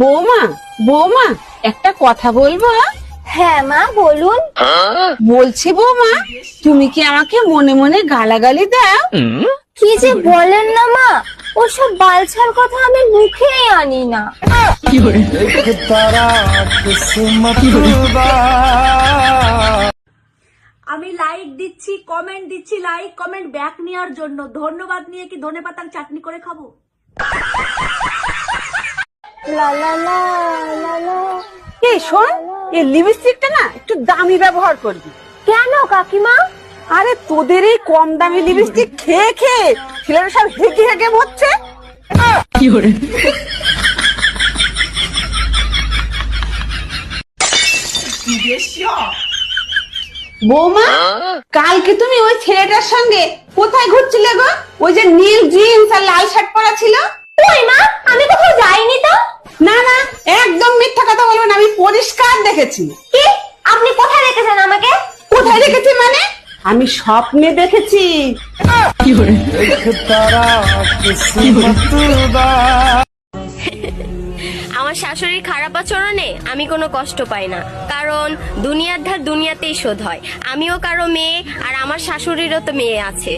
বৌমা বৌমা একটা কথা বলব হ্যাঁ মা বলুন। বলছি বৌমা তুমি কি আমাকে মনে মনে গালাগালি দাও? কি যে বলেন না মা ওসব বালছার কথা আমি মুখেই আনি না। আমি লাইক দিচ্ছি কমেন্ট দিচ্ছি লাইক কমেন্ট ব্যাক নেওয়ার জন্য। ধন্যবাদ নিয়ে কি ধনে পাতার চাটনি করে খাব। এই শোন এই লিপস্টিকটা না একটু দামি ব্যবহার করবি। কেন কাকিমা? আরে তোদের এই কম দামি লিপস্টিক খেয়ে খেয়ে ছেলেরা সব হেঁকে হেঁকে মরছে। বৌমা কালকে তুমি ওই ছেলেটার সঙ্গে কোথায় ঘুরছিলে গো? ওই যে নীল জিন্স আর লাল শার্ট পরা ছিল? ওই মা আমি কোথাও যাইনি তো না না একদম মিথ্যা কথা বলব না আমি পরিষ্কার দেখেছি কি? আপনি কোথায় রেখেছেন আমাকে? কোথায় দেখেছি মানে? আমি স্বপ্নে দেখেছি। আমার শাশুড়ির খারাপ আচরণে আমি কোনো কষ্ট পাই না। কারণ দুনিয়ার ধার দুনিয়াতেই শোধ হয়। আমিও কারও মেয়ে আর আমার শাশুড়িরও তো মেয়ে আছে।